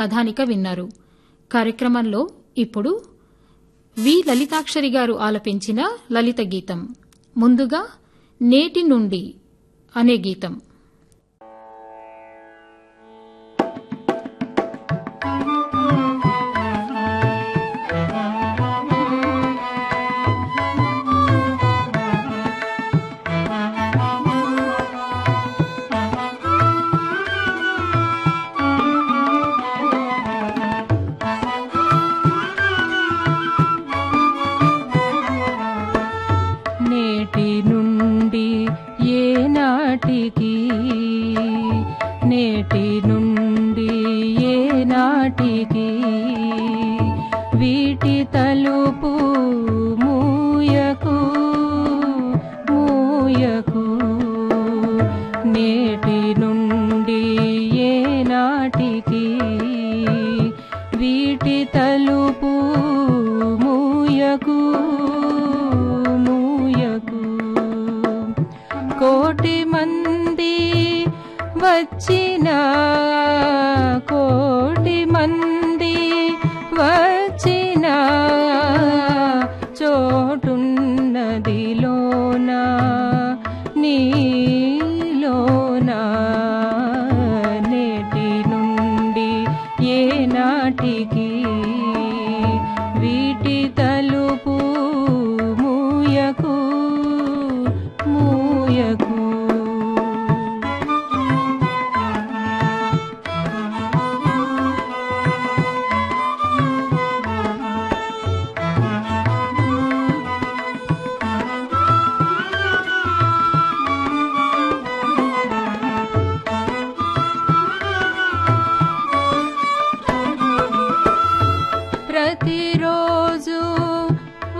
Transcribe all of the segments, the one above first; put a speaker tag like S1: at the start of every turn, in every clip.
S1: కథానిక విన్నారు. కార్యక్రమంలో ఇప్పుడు వి. లలితాక్షరి గారు ఆలపించిన లలిత గీతం. ముందుగా నేటి నుండి అనే గీతం.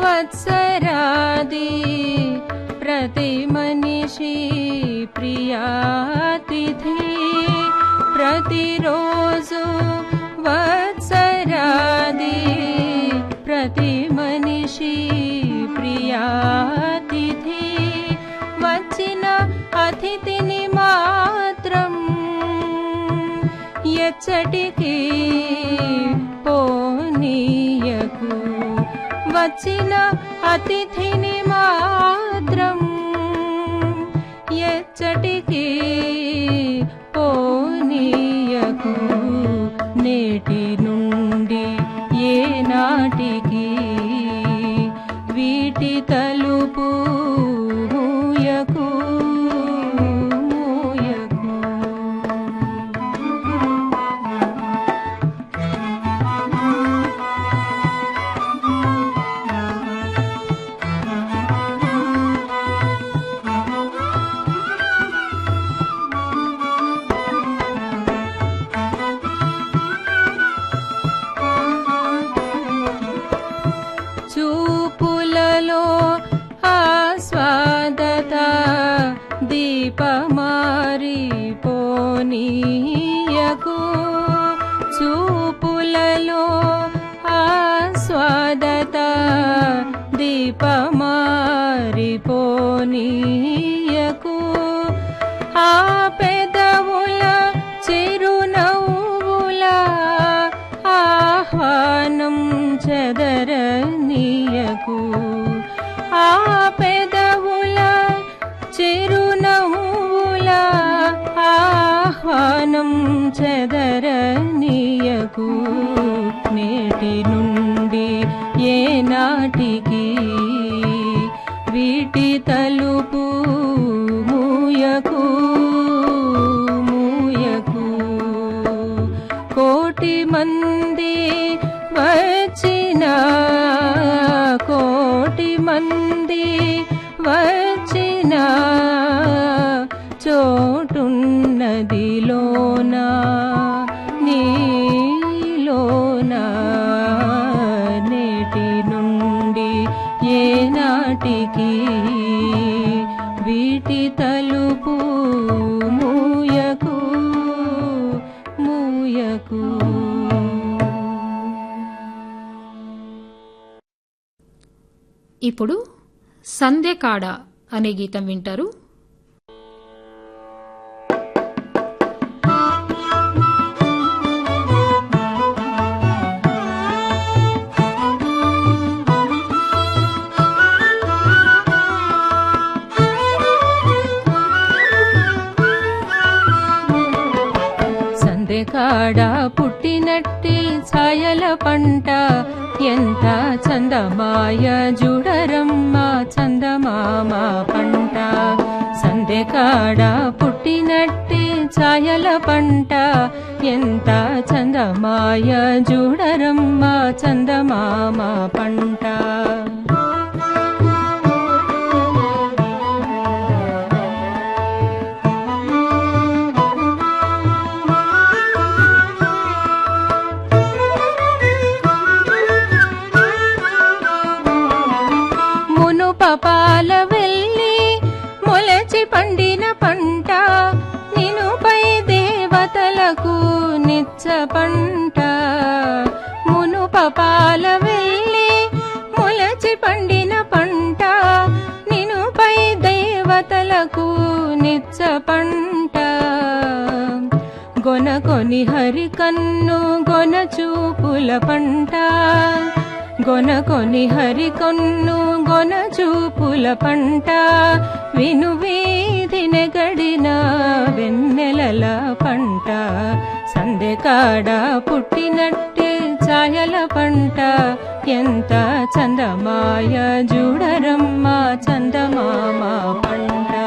S2: वत्सरादि प्रति मनीषी प्रियातिथि प्रतिरोजु वत्सरादि प्रतिमनिषी प्रियातिथि वचिना अतिथिनि मात्रम् यच्चटिकी पो వచ్చిన అతిథిని మాత్రం பமா వీటి తలుపు మూయకు మూయకు. కోటి మంది వచ్చిన కోటి మంది వచ్చిన చోటున్నదిలోనా నీలోనా. నేటి నుండి ఏ నాటికి
S1: ఇప్పుడు సంధ్యకాడ అనే గీతం వింటారు.
S2: ఎంత చందమాయ జుడరమ్మ చందమామ పంట సందె కాడ పుట్టినట్టి ఛాయల పంట ఎంత చందమాయ జుడరమ్మ చందమామ పంట నిచ్చ పంట. గొనకొని హరి కన్ను గొన చూపుల పంట. గొనకొని హరి కొన్ను గొన చూపుల పంట. విను వీధిన గడిన వెన్నెలల పంట. సందెకాడ పుట్టినట్టే ఛాయల పంట. ఎంత చందమాయ జూడరమ్మ చందమామ పంట.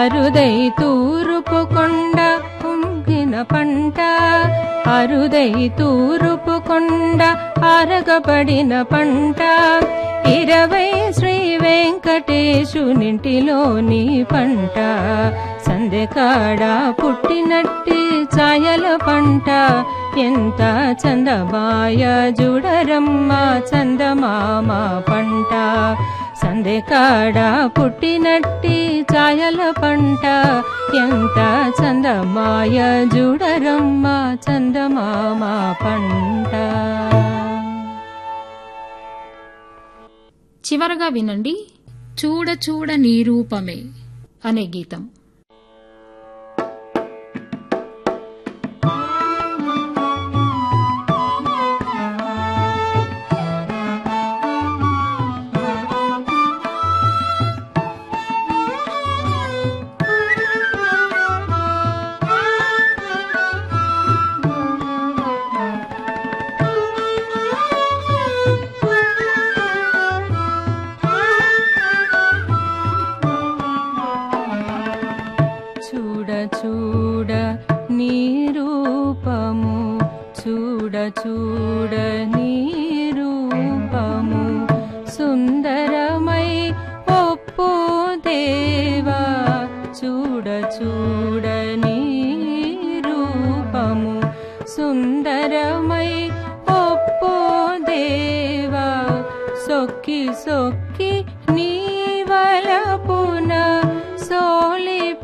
S2: అరుదై తూరుపు కొండ పంట అరుదై తూరుపు కొండ అరగబడిన పంట. ఇరవై శ్రీ వెంకటేశునింటిలోని పంట సందెకాడ పుట్టినట్టి ఛాయల పంట. ఎంత చందమాయ జుడరమ్మ చందమామ పంట. సందెకాడ పుట్టినట్టి ఛాయల పంట. ఎంత చందమాయ జుడరమ్మ చందమామ పంట.
S1: చివరగా వినండి చూడ చూడ నీ రూపమే అనే గీతం.
S2: चूडनी रूपरमयी ओप्पु देवा चूडचूडनीरूप सुखी सुखी निले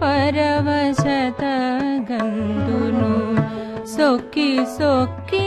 S2: परवशत गन्तु सुखी सुखी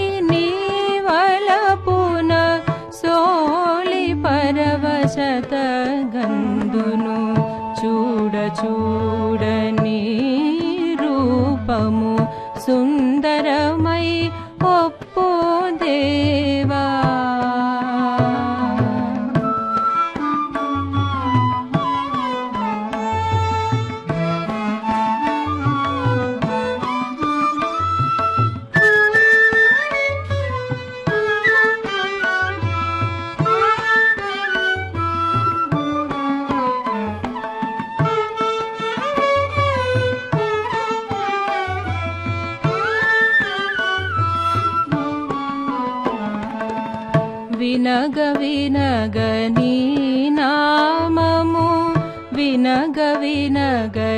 S2: विनग विनगनी नाममु। विनग गविनग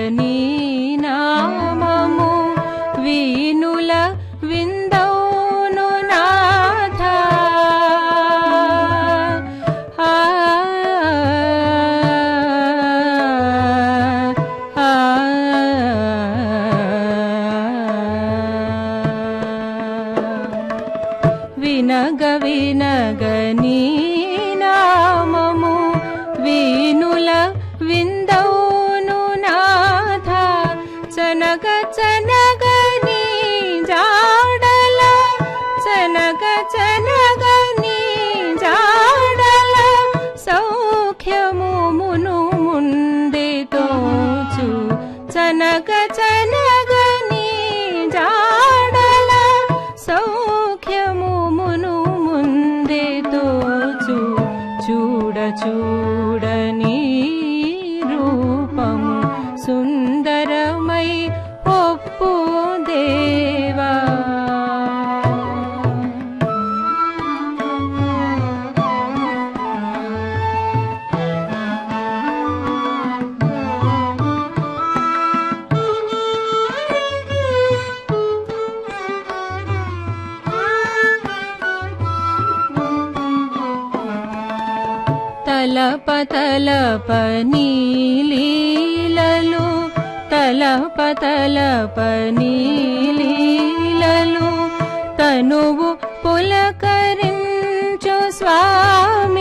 S2: ಕನಗ తలప తలప నీలీలలు తలప తలప తనువు పులకరించు స్వామి